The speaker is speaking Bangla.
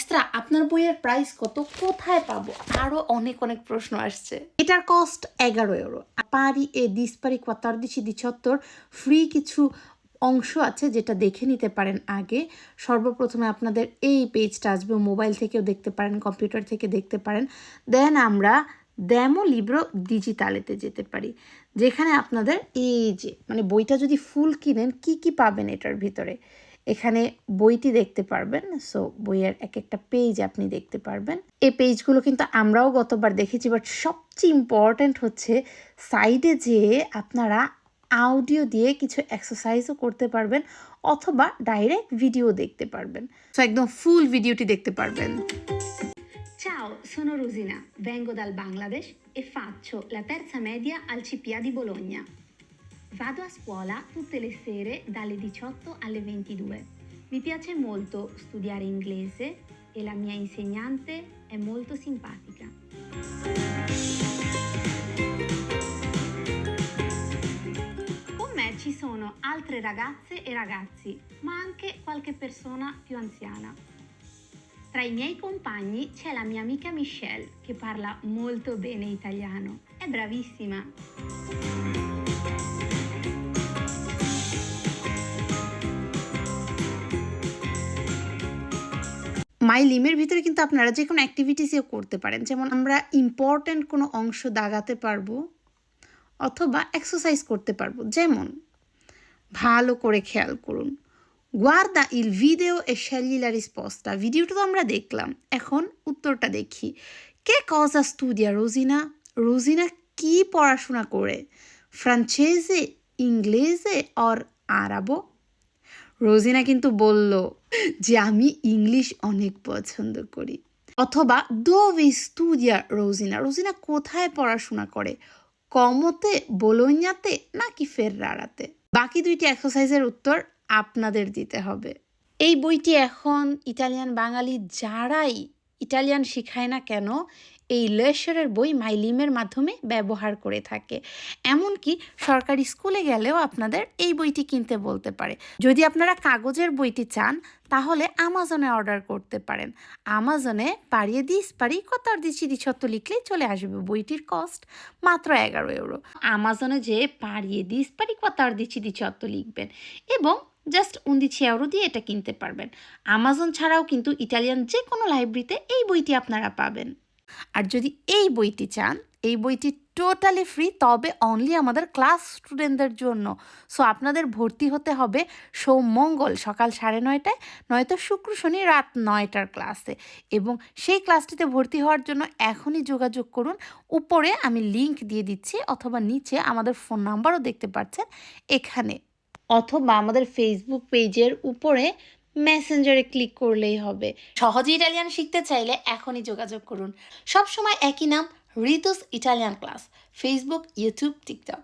মাইস্ত্রা আপনার বইয়ের প্রাইস কত, কোথায় পাবো? আরও অনেক অনেক প্রশ্ন আসছে। এটার কস্ট এগারো ইউরো পারি এ দিস পারি কতারদিশি দিছত্তর ফ্রি কিছু অংশ আছে যেটা দেখে নিতে পারেন আগে। সর্বপ্রথমে আপনাদের এই পেজটা আসবে মোবাইল থেকেও দেখতে পারেন কম্পিউটার থেকে দেখতে পারেন। দেন আমরা ড্যামো লিব্রো ডিজিটালেতে যেতে পারি। যেখানে আপনাদের এই যে মানে বইটা যদি ফুল কিনেন, কি কি পাবেন এটার ভিতরে? এখানে বইটি দেখতে পারবেন। সো বইয়ের এক একটা পেজ আপনি দেখতে পারবেন। এই পেজগুলো কিন্তু আমরাও গতবার দেখেছি বাট সবচেয়ে ইম্পর্ট্যান্ট হচ্ছে সাইডে যেয়ে আপনারা অডিও দিয়ে কিছু এক্সারসাইজও করতে পারবেন অথবা ডাইরেক্ট ভিডিও দেখতে পারবেন। সো একদম ফুল ভিডিওটি দেখতে পারবেন। Ciao, sono Rosina, vengo dal Bangladesh e faccio la terza media al CPA di Bologna. Vado a scuola tutte le sere dalle 18 alle 22. Mi piace molto studiare inglese e la mia insegnante è molto simpatica. Con me ci sono altre ragazze e ragazzi, ma anche qualche persona più anziana. Tra i miei compagni c'è la mia amica Michelle che parla molto bene italiano. È bravissima. মাই লিমের ভিতরে কিন্তু আপনারা যে কোনো অ্যাক্টিভিটিসও করতে পারেন। যেমন আমরা ইম্পর্ট্যান্ট কোনো অংশ দাগাতে পারব অথবা এক্সারসাইজ করতে পারব। যেমন ভালো করে খেয়াল করুন। গুয়ার্দা ইল ভিডিও এ la risposta ভিডিওটা তো আমরা দেখলাম। এখন উত্তরটা দেখি। কে কজ কজা স্টুডিয়া রোজিনা রোজিনা কি পড়াশোনা করে? ফ্রাঞ্চেজে ইংলেজে অর আরাবো রোজিনা কিন্তু বলল যে আমি ইংলিশ অনেক পছন্দ করি। অথবা দো স্টুডিয়া রোজিনা রোজিনা কোথায় পড়াশোনা করে? কমতে বোলোኛতে নাকি ফেররারাতে? বাকি দুইটি এক্সারসাইজের উত্তর আপনাদের দিতে হবে। এই বইটি এখন ইটালিয়ান বাঙালি যারাই ইটালিয়ান শিখায় না কেন? এই লেশারের বই মাইলিমের মাধ্যমে ব্যবহার করে থাকে। এমনকি সরকারি স্কুলে গেলেও আপনাদের এই বইটি কিনতে বলতে পারে। যদি আপনারা কাগজের বইটি চান, তাহলে আমাজনে অর্ডার করতে পারেন। আমাজনে পাড়িয়ে দিস পারি কতার দিচ্ছি দিছত্ত লিখলেই চলে আসবে বইটির কস্ট মাত্র এগারো ইউরো আমাজনে যে পাড়িয়ে দিস পারি কতার দিচ্ছি দিছত্ত লিখবেন। এবং জাস্ট উন্দিছি এউরো দিয়ে এটা কিনতে পারবেন। আমাজন ছাড়াও কিন্তু ইটালিয়ান যে কোনো লাইব্রেরিতে এই বইটি আপনারা পাবেন। আর যদি এই বইটি চান, এই বইটি টোটালি ফ্রি তবে অনলি আমাদের ক্লাস স্টুডেন্টদের জন্য। সো আপনাদের ভর্তি হতে হবে সোম মঙ্গল সকাল সাড়ে নয়টায়, নয়তো শুক্র শনি রাত নয়টার ক্লাসে এবং সেই ক্লাসটিতে ভর্তি হওয়ার জন্য এখনই যোগাযোগ করুন। উপরে আমি লিংক দিয়ে দিচ্ছি, অথবা নিচে আমাদের ফোন নাম্বারও দেখতে পাচ্ছেন, এখানে। অথবা আমাদের ফেসবুক পেজের উপরে মেসেঞ্জারে ক্লিক করলেই হবে। সহজে ইটালিয়ান শিখতে চাইলে এখনই যোগাযোগ করুন। সবসময় একই নাম Ritu's Italian class Facebook YouTube TikTok